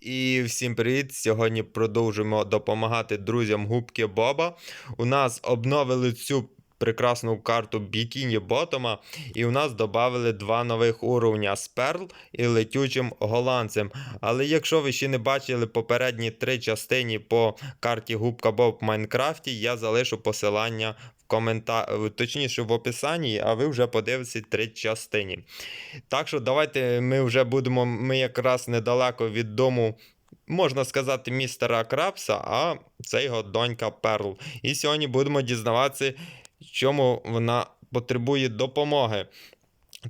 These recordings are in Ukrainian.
І всім привіт! Сьогодні продовжуємо допомагати друзям губки Боба. У нас обновили цю прекрасну карту Бікіні Ботома, і у нас додали два нових уровня з Перл і летючим голландцем. Але якщо ви ще не бачили попередні три частини по карті Губка Боб в Майнкрафті, я залишу посилання в коментарі, точніше в описанні, а ви вже подивитесь три частини. Так що давайте ми вже будемо. Ми якраз недалеко від дому, можна сказати, містера Крабса, а це його донька Перл. І сьогодні будемо дізнаватися, чому вона потребує допомоги.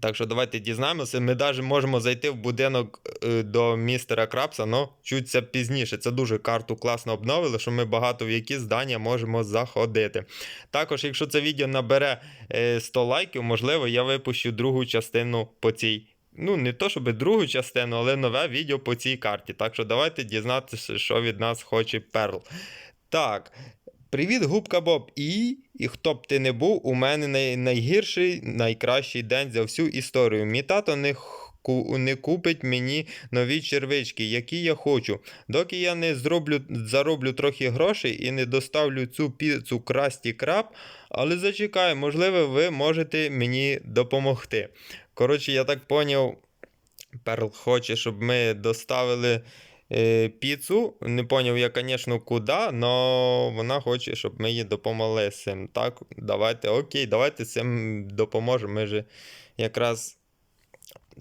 Так що давайте дізнаємося. Ми навіть можемо зайти в будинок е, до містера Крабса, але чуть це пізніше. Це дуже карту класно обновили, що ми багато в які здання можемо заходити. Також, якщо це відео набере е, 100 лайків, можливо, я випущу другу частину по цій. Ну, не то, щоб другу частину, але нове відео по цій карті. Так що давайте дізнатися, що від нас хоче Перл. Так. Привіт, губка Боб. І, і хто б ти не був, у мене най, найгірший, найкращий день за всю історію. Мій тато не, не купить мені нові червички, які я хочу. Доки я не зроблю, зароблю трохи грошей і не доставлю цю піцу красті краб, але зачекай, можливо, ви можете мені допомогти. Коротше, я так поняв, Перл хоче, щоб ми доставили піцу. Не поняв я, звісно, куди, але вона хоче, щоб ми їй допомогли з цим. Так, давайте, окей, давайте цим допоможемо. Ми же якраз.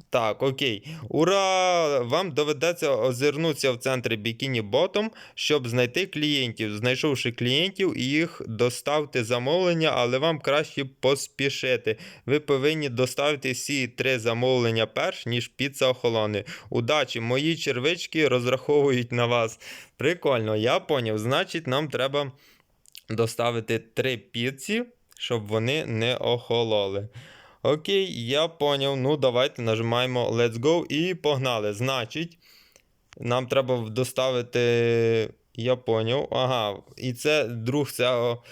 Так, окей. Ура! Вам доведеться озирнутися в центрі Бікіні Ботом, щоб знайти клієнтів. Знайшовши клієнтів, їх доставте замовлення, але вам краще поспішити. Ви повинні доставити всі три замовлення перш, ніж піца охолоне. Удачі! Мої червички розраховують на вас. Прикольно, я поняв. Значить, нам треба доставити три піці, щоб вони не охололи. Окей, я поняв. Ну, давайте нажимаємо Let's Go і погнали. Значить, нам треба доставити. Я поняв. Ага, і це друг цього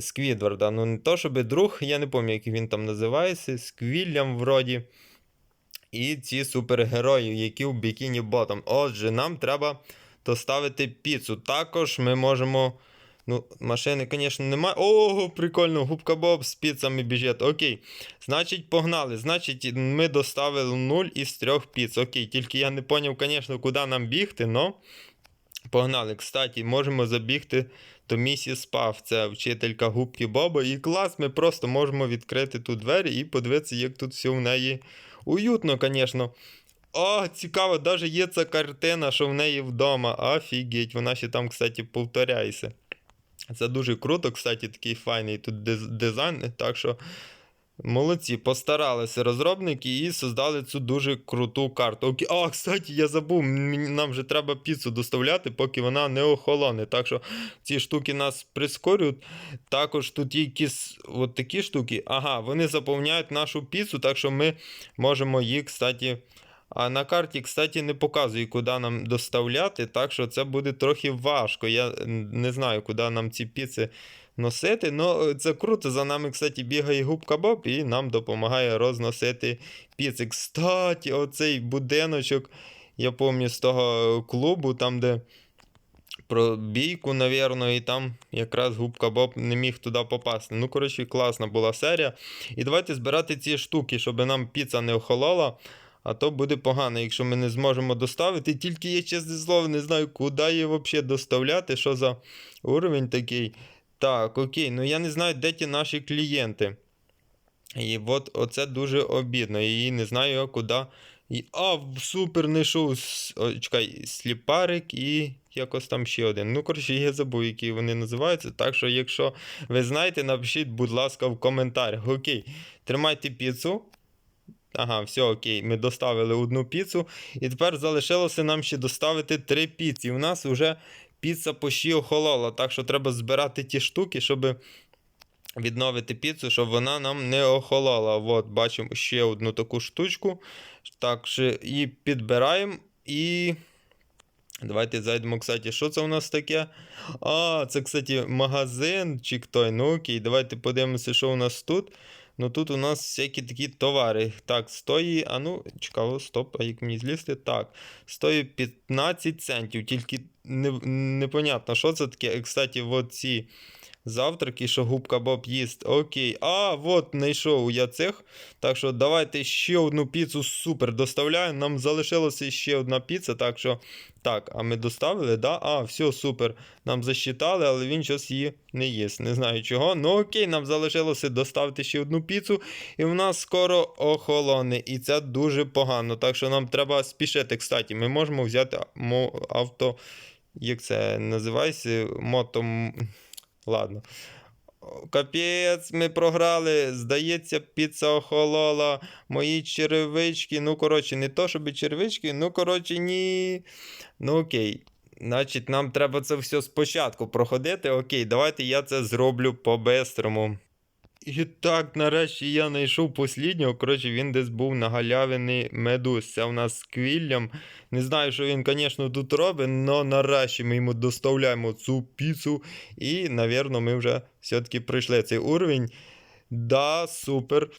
Сквідварда. Ну, не то, щоб друг, я не пам'ятаю, як він там називається. Сквіллям вроді. І ці супергерої, які в Бікіні Ботом. Отже, нам треба доставити піцу. Також ми можемо. Ну, машини, звісно, немає. Ого, прикольно, губка Боб з піцами біжить. Окей. Значить, погнали. Значить, ми доставили 0 із 3 піц. Окей, тільки я не зрозумів, звісно, куди нам бігти, но погнали. Кстати, можемо забігти до місіс Пав. Це вчителька губки Боба. І клас, ми просто можемо відкрити тут двері і подивитися, як тут все в неї уютно, звісно. О, цікаво, навіть є ця картина, що в неї вдома. Офігеть, вона ще там, кстати, повторяється. Це дуже круто, кстати, такий файний тут дизайн. Так що молодці, постаралися розробники і создали цю дуже круту карту. Окей. А, кстати, я забув, нам вже треба піцу доставляти, поки вона не охолоне. Так що ці штуки нас прискорюють. Також тут є якісь от такі штуки. Ага, вони заповняють нашу піцу, так що ми можемо їх, кстати. А на карті, кстати, не показує, куди нам доставляти, так що це буде трохи важко. Я не знаю, куди нам ці піци носити. але це круто. За нами, кстати, бігає губка Боб і нам допомагає розносити піци. Кстати, оцей будиночок, я пам'ятаю, з того клубу, там, де про бійку, навірно, і там якраз губка Боб не міг туди попасти. Ну, коротше, класна була серія. І давайте збирати ці штуки, щоб нам піца не охолола. А то буде погано, якщо ми не зможемо доставити. Тільки я, чесне слово, не знаю, куди її взагалі доставляти, що за уровень такий. Так, окей, ну я не знаю, де ті наші клієнти. І от оце дуже обідно. І не знаю, куди. І, а, супер, с- о, Чекай, сліпарик і якось там ще один. Ну, коротше, я забув, які вони називаються. Так що, якщо ви знаєте, напишіть, будь ласка, в коментарях. Окей, тримайте піцу. Ага, все окей, ми доставили одну піцу. І тепер залишилося нам ще доставити три піці. У нас вже піца почти охолола, так що треба збирати ті штуки, щоб відновити піцу, щоб вона нам не охолола. От, бачимо ще одну таку штучку. Так, і підбираємо і. Давайте зайдемо, кстати, що це у нас таке? А, це, кстати, магазин чи хто. Ну окей, давайте подивимося, що у нас тут. Ну тут у нас всякі такі товари. Так, стоїть, а ну, цікаво, стоп, а як мені злізти? Так, стоїть 15 центів, тільки не, непонятно, що це таке. Е, Кстати, оці ці завтраки, що губка Боб їсть. Окей. А, от знайшов я цих. Так що давайте ще одну піцу супер доставляю. Нам залишилося ще одна піца, так що. Так, а ми доставили, да? А, все, супер. Нам засчитали, але він щось її не їсть. Не знаю чого. Ну окей, нам залишилося доставити ще одну піцу, і в нас скоро охолоне. І це дуже погано. Так що нам треба спішити. Кстати, ми можемо взяти авто. Як це називається? Мотом. Ладно. Капець, ми програли. Здається, піца охолола. Мої черевички. Ну, коротше, не то, щоб черевички, ну, коротше, ні. Ну, окей. Значить, нам треба це все спочатку проходити. Окей, давайте я це зроблю по-бистрому. І так, нарешті я знайшов посліднього. Коротше, він десь був на галявині медуз. Це у нас з квіллям. Не знаю, що він, звісно, тут робить, але нарешті ми йому доставляємо цю піцу. І, напевно, ми вже все-таки пройшли цей уровень. Да, супер.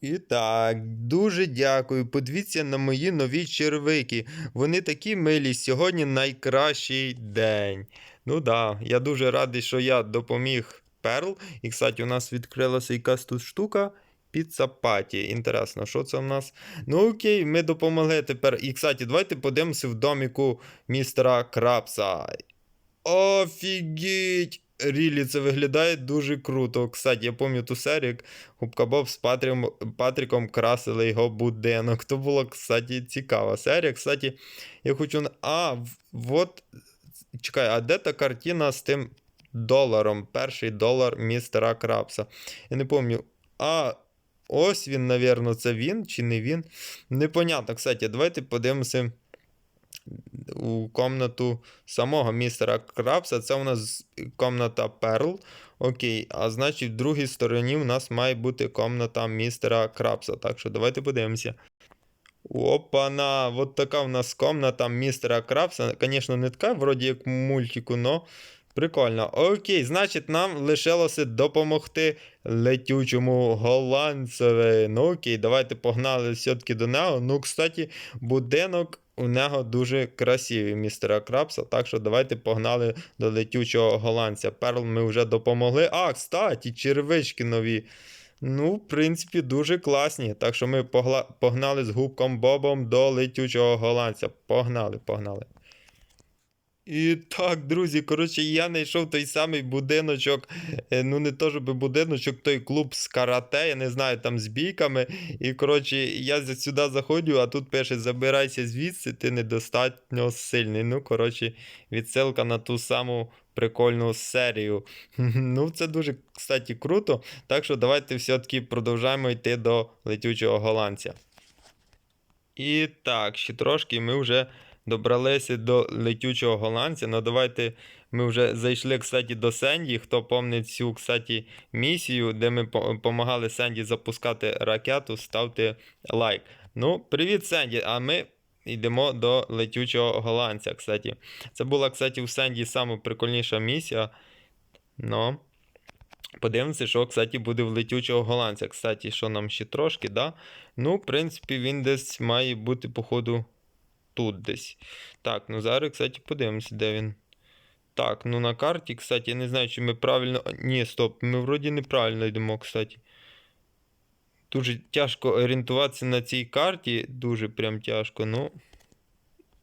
І так, дуже дякую. Подивіться на мої нові червики. Вони такі милі. Сьогодні найкращий день. Ну да, я дуже радий, що я допоміг Перл. І, кстати, у нас відкрилася якась тут штука. Піца паті. Інтересно, що це в нас? Ну окей, ми допомогли тепер. І, кстати, давайте подивимося в доміку містера Крабса. Офігеть! Рілі, це виглядає дуже круто. Кстати, я пам'ятаю ту серію, як Губка Боб з Патріком, Патріком красили його будинок. То була, кстати, цікава серія. Кстати, я хочу. А, вот. Чекай, а де та картина з тим доларом? Перший долар містера Крабса. Я не пам'ятаю. А, ось він, навірно, це він чи не він? Непонятно. Кстати, давайте подивимося у комнату самого містера Крабса. Це у нас комната Перл. Окей, а значить, в другій стороні у нас має бути комната містера Крабса. Так що давайте подивимося. Опана, от така у нас комната містера Крабса. Звісно, не така, вроді як мультику, но прикольно. Окей, значить, нам лишилося допомогти летючому голландцеві. Ну окей, давайте погнали все-таки до нього. Ну, кстати, будинок у нього дуже красивий, містера Крабса. Так що давайте погнали до летючого голландця. Перл ми вже допомогли. А, кстати, червички нові. Ну, в принципі, дуже класні. Так що ми погнали з губком Бобом до летючого голландця. Погнали, погнали. І так, друзі, коротше, я знайшов той самий будиночок. е, Ну, не то, щоб будиночок, той клуб з карате, я не знаю, там з бійками. І, коротше, я сюди заходжу, а тут пише: забирайся звідси, ти недостатньо сильний. Ну, коротше, відсилка на ту саму прикольну серію. Ну, це дуже, кстати, круто. Так що давайте все-таки продовжаємо йти до летючого голландця. І так, ще трошки ми вже добралися до летючого голландця. Ну, давайте ми вже зайшли, кстати, до Сенді. Хто пам'ятає цю, кстати, місію, де ми допомагали Сенді запускати ракету, ставте лайк. Ну, привіт, Сенді! А ми йдемо до летючого голландця, кстати. Це була, кстати, у Сенді саме прикольніша місія. Ну. Подивимося, що, кстати, буде в летючого голландця. Кстати, що нам ще трошки, да? Ну, в принципі, він десь має бути, походу, тут десь. Так, ну зараз, кстати, подивимося, де він. Так, ну на карті, кстати, я не знаю, чи ми правильно. Ні, стоп, ми вроді неправильно йдемо, кстати. Дуже тяжко орієнтуватися на цій карті. Дуже прям тяжко, ну.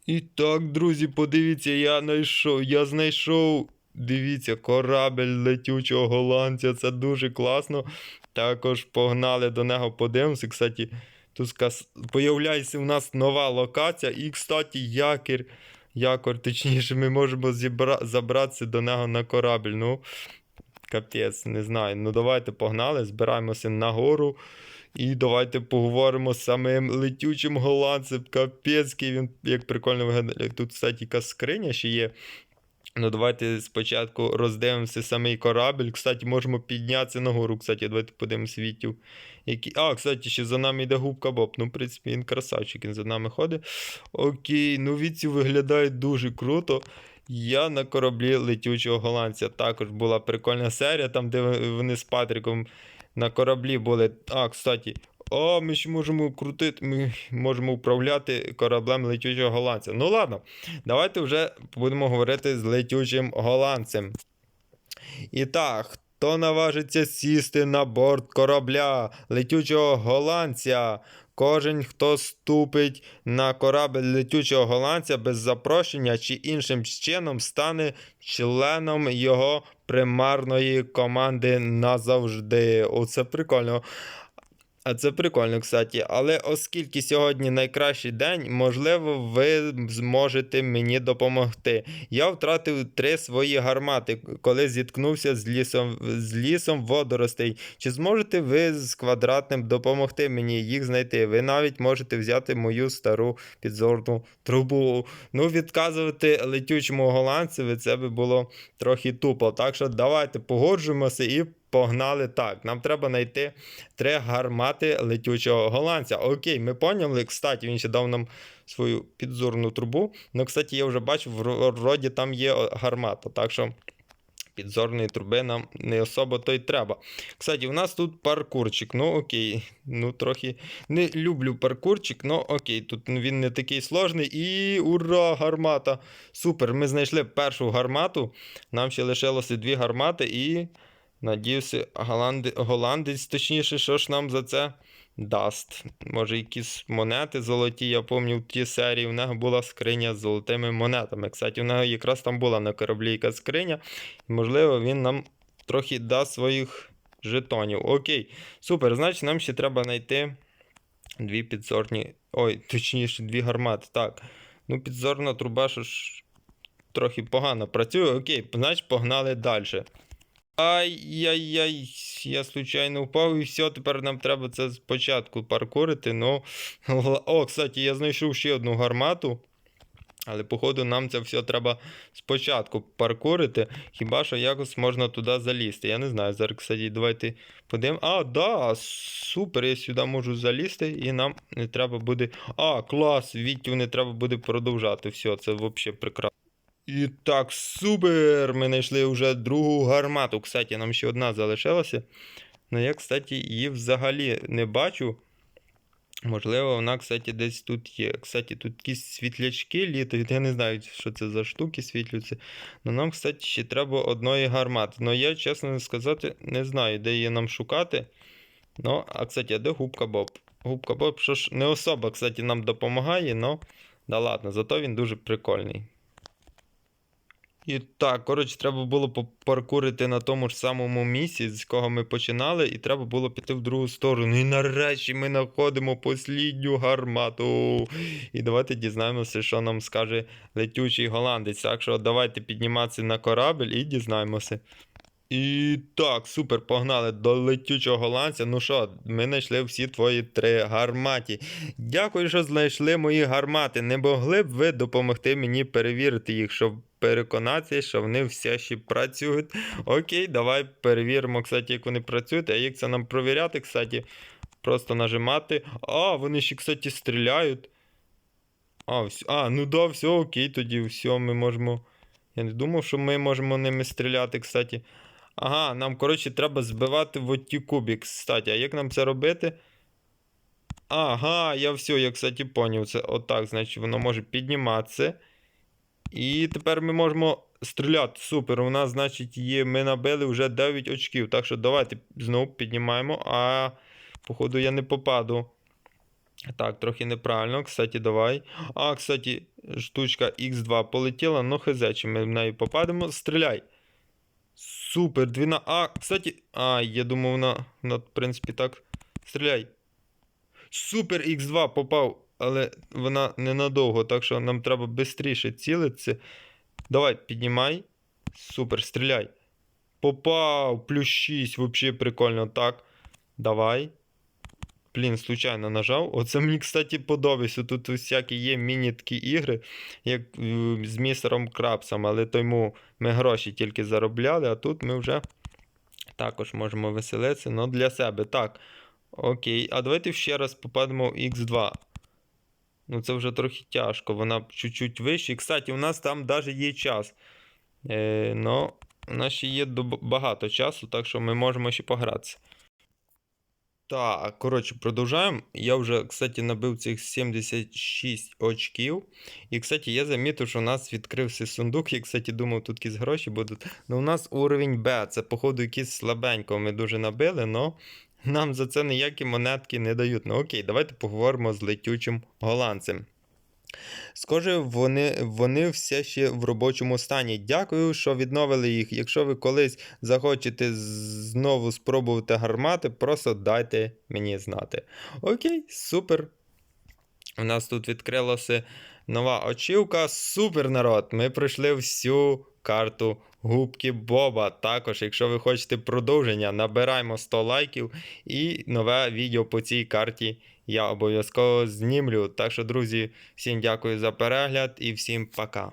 І так, друзі, подивіться, я знайшов. Я знайшов. Дивіться, корабель летючого голландця. Це дуже класно. Також погнали до нього, подивимося. Кстати, тут сказ... появляється у нас нова локація. І, кстати, якір. Якор, точніше, ми можемо зібра... забратися до нього на корабль. Ну, капець, не знаю. Ну, давайте погнали, збираємося нагору. І давайте поговоримо з самим летючим голландцем. Капецький він як прикольно виглядає. Тут, кстати, якась скриня ще є. Ну, давайте спочатку роздивимося самий корабль. Кстати, можемо піднятися нагору. Кстати, давайте подивимося вітів. Які... А, кстати, ще за нами йде губка Боб. Ну, в принципі, він красавчик, він за нами ходить. Окей, ну віці виглядають дуже круто. Я на кораблі летючого голландця. Також була прикольна серія, там, де вони з Патріком на кораблі були. А, кстати. О, ми ще можемо крутити, ми можемо управляти кораблем летючого голландця. Ну ладно, давайте вже будемо говорити з летючим голландцем. І так, хто наважиться сісти на борт корабля летючого голландця? Кожен, хто ступить на корабль летючого голландця без запрошення чи іншим чином, стане членом його примарної команди назавжди. Оце прикольно. А це прикольно, кстати. Але оскільки сьогодні найкращий день, можливо, ви зможете мені допомогти. Я втратив три свої гармати, коли зіткнувся з лісом, з лісом водоростей. Чи зможете ви з квадратним допомогти мені їх знайти? Ви навіть можете взяти мою стару підзорну трубу. Ну, відказувати летючому голландцеві це би було трохи тупо. Так що давайте погоджуємося і погнали так. Нам треба знайти три гармати летючого голландця. Окей, ми поняли. Кстати, він ще дав нам свою підзорну трубу. Ну, кстати, я вже бачив, в роді там є гармата. Так що підзорної труби нам не особо то й треба. Кстати, у нас тут паркурчик. Ну окей. Ну, трохи не люблю паркурчик, ну окей, тут він не такий сложний. І ура! Гармата! Супер! Ми знайшли першу гармату. Нам ще лишилося дві гармати і. Надіюся, голланди... голландець, точніше, що ж нам за це дасть. Може, якісь монети золоті. Я пам'ятаю, в тій серії в нього була скриня з золотими монетами. Кстати, в нього якраз там була на кораблі якась скриня. Можливо, він нам трохи дасть своїх жетонів. Окей, супер. Значить, нам ще треба знайти дві підзорні. Ой, точніше, дві гармати. Так. Ну, підзорна труба, що ж трохи погано працює. Окей, значить, погнали далі. Ай-яй-яй, я случайно впав і все, тепер нам треба це спочатку паркурити. Ну, О, кстати, я знайшов ще одну гармату. Але, походу, нам це все треба спочатку паркурити. Хіба що якось можна туди залізти? Я не знаю. Зараз, кстати, давайте подивимо. А, да, супер, я сюди можу залізти, і нам не треба буде. А, клас! Віттю не треба буде продовжати. Все, це взагалі прекрасно. І так, супер! Ми знайшли вже другу гармату. Кстати, нам ще одна залишилася. Ну, я, кстати, її взагалі не бачу. Можливо, вона, кстати, десь тут є. Кстати, тут якісь світлячки літають. Я не знаю, що це за штуки світлюються. Ну нам, кстати, ще треба одної гармати. Ну я, чесно сказати, не знаю, де її нам шукати. Ну, а кстати, а де губка Боб? Губка Боб, що ж не особа, кстати, нам допомагає, но да ладно, зато він дуже прикольний. І так, коротше, треба було попаркурити на тому ж самому місці, з кого ми починали, і треба було піти в другу сторону. І нарешті ми знаходимо послідню гармату. І давайте дізнаємося, що нам скаже летючий голландець. Так що давайте підніматися на корабль і дізнаємося. І так, супер, погнали до летючого голландця. Ну що, ми знайшли всі твої три гарматі. Дякую, що знайшли мої гармати. Не могли б ви допомогти мені перевірити їх, щоб переконатися, що вони все ще працюють. Окей, давай перевіримо, кстати, як вони працюють. А як це нам провіряти, кстати, просто нажимати. А, вони ще, кстати, стріляють. А, все. а ну да, все, окей, тоді все, ми можемо. Я не думав, що ми можемо ними стріляти, кстати. Ага, нам, коротше, треба збивати в оті кубік. Кстати, а як нам це робити? Ага, я все, я, кстати, поняв. Це отак, значить, воно може підніматися. І тепер ми можемо стріляти. Супер. У нас, значить, є. Ми набили вже 9 очків. Так що давайте знову піднімаємо. А, походу, я не попаду. Так, трохи неправильно. Кстати, давай. А, кстати, штучка Х2 полетіла, ну хз, чи ми в неї попадемо. Стріляй. Супер, 12. А, кстати. А, я думав, вона, вона, в принципі, так. Стріляй. Супер Х2 попав, але вона ненадовго, так що нам треба швидше цілитися. Давай, піднімай. Супер, стріляй. Попав, плюс 6, взагалі прикольно. Так. Давай. Блін, случайно нажав. Оце мені, кстати, подобається. Тут всякі є міні-такі ігри, як е, з містером Крабсом, але тому ми гроші тільки заробляли, а тут ми вже також можемо веселитися. Ну, для себе. Так. Окей. А давайте ще раз попадемо в X2. Ну, це вже трохи тяжко. Вона чуть-чуть вище. І, кстати, у нас там навіть є час. Е, ну, у нас ще є багато часу, так що ми можемо ще погратися. Так, коротше, продовжаємо. Я вже, кстати, набив цих 76 очків. І, кстати, я замітив, що у нас відкрився сундук. Я, кстати, думав, тут якісь гроші будуть. Ну, у нас уровень Б. Це, походу, якийсь слабенько. Ми дуже набили, але нам за це ніякі монетки не дають. Ну окей, давайте поговоримо з летючим голландцем. Схоже, вони, вони все ще в робочому стані. Дякую, що відновили їх. Якщо ви колись захочете знову спробувати гармати, просто дайте мені знати. Окей, супер. У нас тут відкрилася нова очівка. Супер народ! Ми пройшли всю карту губки Боба. Також, якщо ви хочете продовження, набираємо 100 лайків і нове відео по цій карті я обов'язково знімлю. Так що, друзі, всім дякую за перегляд і всім пока.